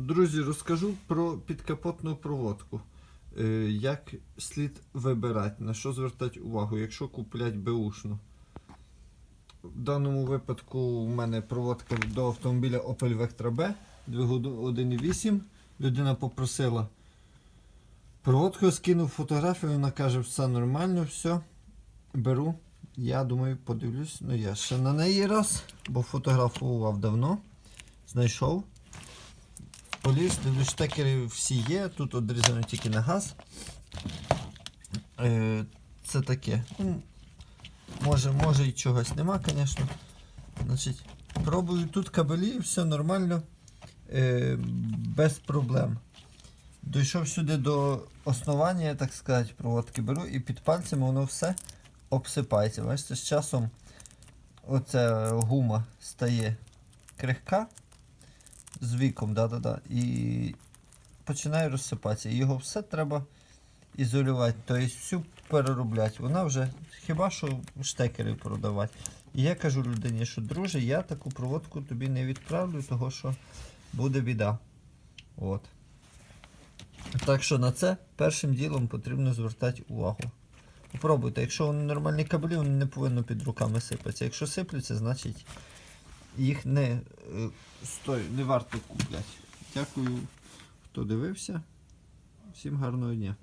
Друзі, розкажу про підкапотну проводку. Е, Як слід вибирати, на що звертати увагу, якщо куплять беушну. В даному випадку у мене проводка до автомобіля Opel Vectra B, двигун 1.8. Людина попросила проводку, скинув фотографію, вона каже, все нормально, все. Беру. Я думаю, подивлюсь. Ну я ще на неї раз, бо фотографував давно. Знайшов. Поліз, дивлюсь, штекери всі є, тут одрізано тільки на газ. Е, це таке. Ну, може, може і чогось нема, звісно. Пробую тут кабелі, все нормально, е, без проблем. Дійшов сюди до основання, так сказати, проводки беру і під пальцями воно все обсипається. Бачите, з часом оця гума стає крихка з віком, да-да-да, і починає розсипатися. Його все треба ізолювати, тобто всю переробляти. Вона вже хіба що штекери продавати. І я кажу людині, що друже, я таку проводку тобі не відправлю, того що буде біда. От. Так що на це першим ділом потрібно звертати увагу. Попробуйте, якщо вони нормальні кабелі, вони не повинні під руками сипатися. Якщо сиплються, значить їх не, е, стой, не варто купляти. Дякую, хто дивився. Всім гарного дня.